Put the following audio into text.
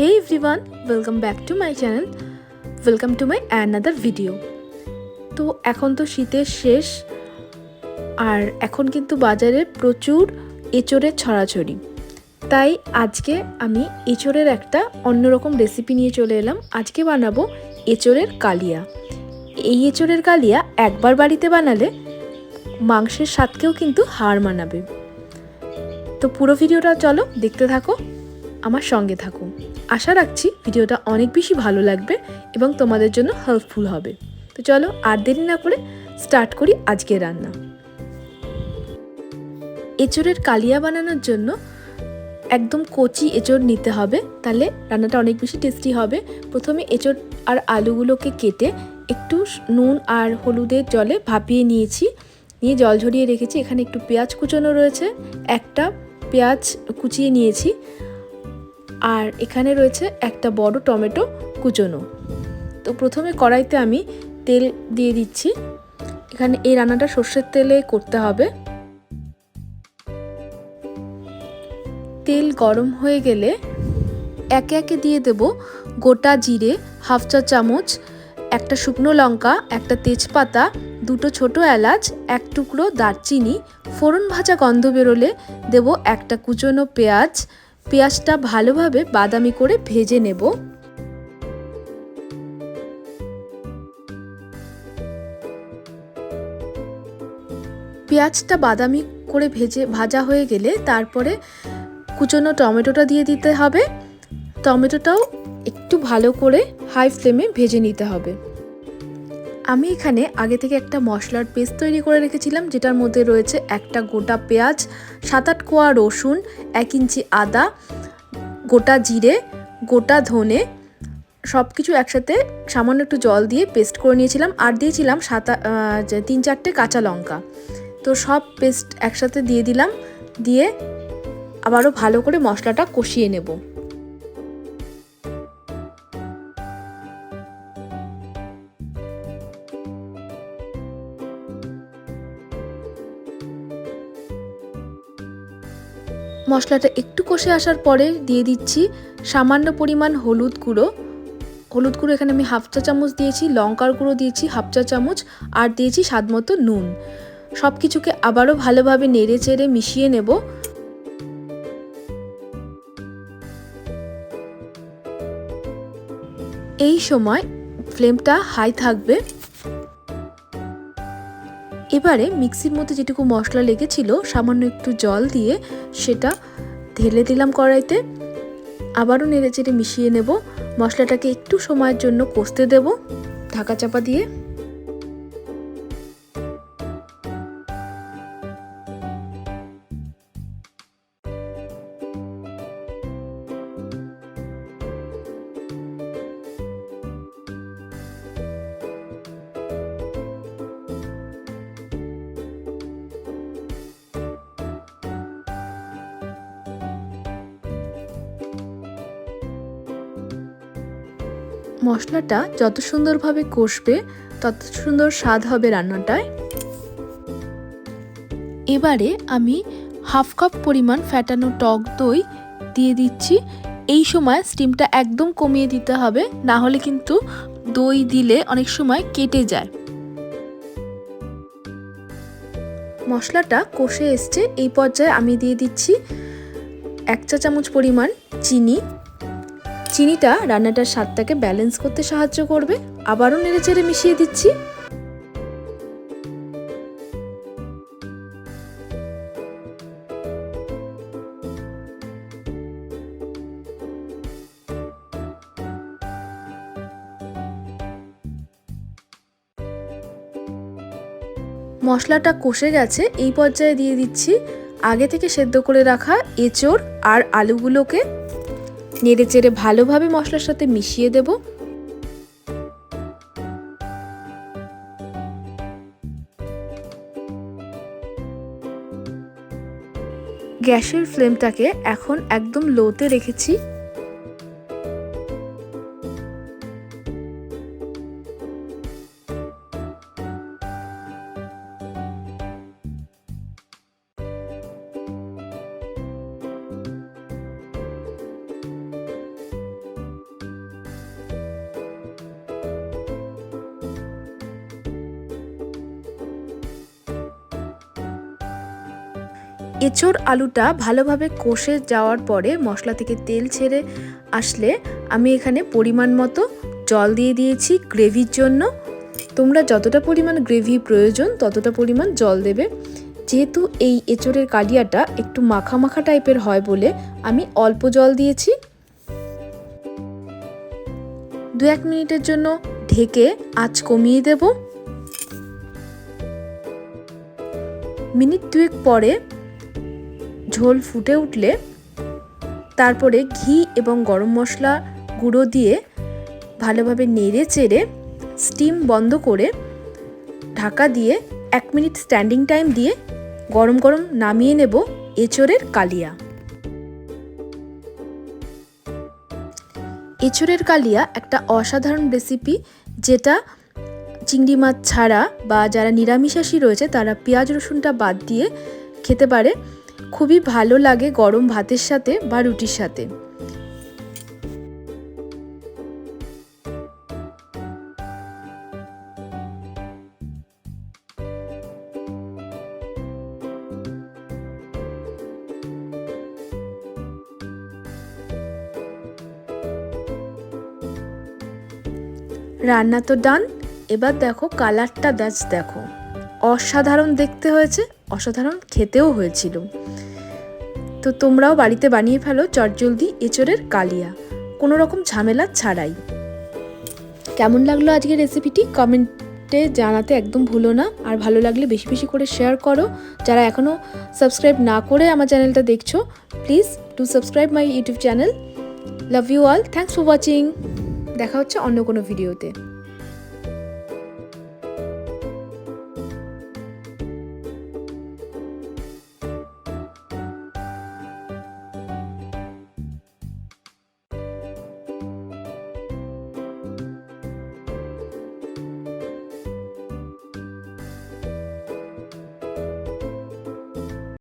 Hey everyone welcome back to my channel welcome to my another video তো এখন তো শীতের শেষ, আর এখন কিন্তু বাজারে প্রচুর এঁচড়ের ছড়াছড়ি। তাই আজকে আমি এঁচড়ের একটা অন্যরকম রেসিপি নিয়ে চলে এলাম। আজকে বানাবো এঁচড়ের কালিয়া। এই এঁচড়ের কালিয়া একবার বাড়িতে বানালে মাংসের স্বাদকেও কিন্তু হার মানাবে। তো পুরো ভিডিওটা চলো দেখতে থাকো। আমার সঙ্গে থাকো। আশা রাখছি ভিডিওটা অনেক বেশি ভালো লাগবে এবং তোমাদের জন্য হেল্পফুল হবে। তো চলো আর দেরি না করে স্টার্ট করি আজকের রান্না। এঁচড়ের কালিয়া বানানোর জন্য একদম কচি এঁচড় নিতে হবে, তাহলে রান্নাটা অনেক বেশি টেস্টি হবে। প্রথমে এঁচড় আর আলুগুলোকে কেটে একটু নুন আর হলুদের জলে ভাপিয়ে নিয়েছি। নিয়ে জল ঝরিয়ে রেখেছি, এখানে একটু পেঁয়াজ কুচোনো রয়েছে, একটা পেঁয়াজ কুচিয়ে নিয়েছি। আর এখানে রয়েছে একটা বড় টমেটো কুচোনো। তো প্রথমে কড়াইতে আমি তেল দিয়ে দিচ্ছি। এখানে এই রান্নাটা সর্ষের তেলে করতে হবে। তেল গরম হয়ে গেলে একে একে দিয়ে দেব গোটা জিরে, হাফ চা চামচ, একটা শুকনো লঙ্কা, একটা তেজপাতা, দুটো ছোট এলাচ, এক টুকরো দারচিনি, ফোড়ন ভাজা গন্ধ বেরোলে দেব একটা কুচনো পেঁয়াজ পেঁয়াজটা ভালোভাবে বাদামি করে ভেজে নেব। পেঁয়াজটা বাদামি করে ভেজে ভাজা হয়ে গেলে তারপরে কুচনো টমেটোটা দিয়ে দিতে হবে। টমেটোটাও একটু ভালো করে হাই ফ্লেমে ভেজে নিতে হবে। আমি এখানে আগে থেকে একটা মশলার পেস্ট তৈরি করে রেখেছিলাম, যেটার মধ্যে রয়েছে একটা গোটা পেঁয়াজ সাত আট কোয়া রসুন, এক ইঞ্চি আদা, গোটা জিরে, গোটা ধনে সব কিছু একসাথে সামান্য একটু জল দিয়ে পেস্ট করে নিয়েছিলাম আর দিয়েছিলাম সাত তিন চারটে কাঁচা লঙ্কা। তো সব পেস্ট একসাথে দিয়ে দিলাম, দিয়ে আবারও ভালো করে মশলাটা কষিয়ে নেব। মশলাটা একটু কষে আসার পরে দিয়ে দিচ্ছি সামান্য পরিমাণ হলুদ গুঁড়ো। হলুদ গুঁড়ো এখানে আমি হাফ চা চামচ দিয়েছি, লঙ্কার গুঁড়ো দিয়েছি হাফ চা চামচ আর দিয়েছি স্বাদ মতো নুন। সব কিছুকে আবারও ভালোভাবে নেড়ে চেড়ে মিশিয়ে নেব। এই সময় ফ্লেমটা হাই থাকবে। এবারে মিক্সির মধ্যে যেটুকু মশলা লেগেছিল, সামান্য একটু জল দিয়ে সেটা ঢেলে দিলাম কড়াইতে। আবারও নেড়ে চেড়ে মিশিয়ে নেব। মশলাটাকে একটু সময়ের জন্য কষতে দেব। ঢাকা চাপা দিয়ে মশলাটা যত সুন্দরভাবে কষবে, তত সুন্দর স্বাদ হবে রান্নাটায়। এবারে আমি হাফ কাপ পরিমাণ ফ্যাটানো টক দই দিয়ে দিচ্ছি। এই সময় স্টিমটা একদম কমিয়ে দিতে হবে, না হলে কিন্তু দই দিলে অনেক সময় কেটে যায়। মশলাটা কষে এসছে, এই পর্যায়ে আমি দিয়ে দিচ্ছি এক চা চামচ পরিমাণ চিনি চিনিটা রান্নাটার স্বাদটাকে ব্যালেন্স করতে সাহায্য করবে। আবারও নেড়ে চেড়ে মিশিয়ে দিচ্ছি। মশলাটা কষে গেছে, এই পর্যায়ে দিয়ে দিচ্ছি আগে থেকে সেদ্ধ করে রাখা এঁচড় আর আলুগুলোকে। নেড়ে চেড়ে ভালোভাবে মশলার সাথে মিশিয়ে দেব। গ্যাসের ফ্লেমটাকে এখন একদম লোতে রেখেছি। এঁচোড় আলুটা ভালোভাবে কষে যাওয়ার পরে মশলা থেকে তেল ছেড়ে আসলে আমি এখানে পরিমাণ মতো জল দিয়ে দিয়েছি গ্রেভির জন্য। তোমরা যতটা পরিমাণ গ্রেভি প্রয়োজন, ততটা পরিমাণ জল দেবে। যেহেতু এই এঁচোড়ের কালিয়াটা একটু মাখা মাখা টাইপের হয় বলে আমি অল্প জল দিয়েছি। দু এক মিনিটের জন্য ঢেকে আঁচ কমিয়ে দেব। মিনিট দুয়েক পরে ঝোল ফুটে উঠলে তারপরে ঘি এবং গরম মশলা গুঁড়ো দিয়ে ভালোভাবে নেড়ে চেড়ে স্টিম বন্ধ করে ঢাকা দিয়ে এক মিনিট স্ট্যান্ডিং টাইম দিয়ে গরম গরম নামিয়ে নেব এঁচোড়ের কালিয়া। এঁচোড়ের কালিয়া একটা অসাধারণ রেসিপি যেটা চিংড়ি মাছ ছাড়া বা যারা নিরামিষাশী রয়েছে তারা পেঁয়াজ রসুনটা বাদ দিয়ে খেতে পারে। খুবই ভালো লাগে গরম ভাতের সাথে বা রুটির সাথে। রান্না তো ডান, এবার দেখো কালারটা দাস দেখো। অসাধারণ দেখতে হয়েছে অসাধারণ খেতেও হয়েছিল। তো তোমরাও বাড়িতে বানিয়ে ফেলো চটজলদি এঁচড়ের কালিয়া। কোনো রকম ঝামেলা ছাড়াই। কেমন লাগল আজকের রেসিপিটি কমেন্টে জানাতে একদম ভুলো না। আর ভালো লাগলে বেশি বেশি করে শেয়ার করো। যারা এখনও সাবস্ক্রাইব না করে আমার চ্যানেলটা দেখছ please to subscribe my YouTube channel love you all thanks for watching দেখা হচ্ছে অন্য কোনো ভিডিওতে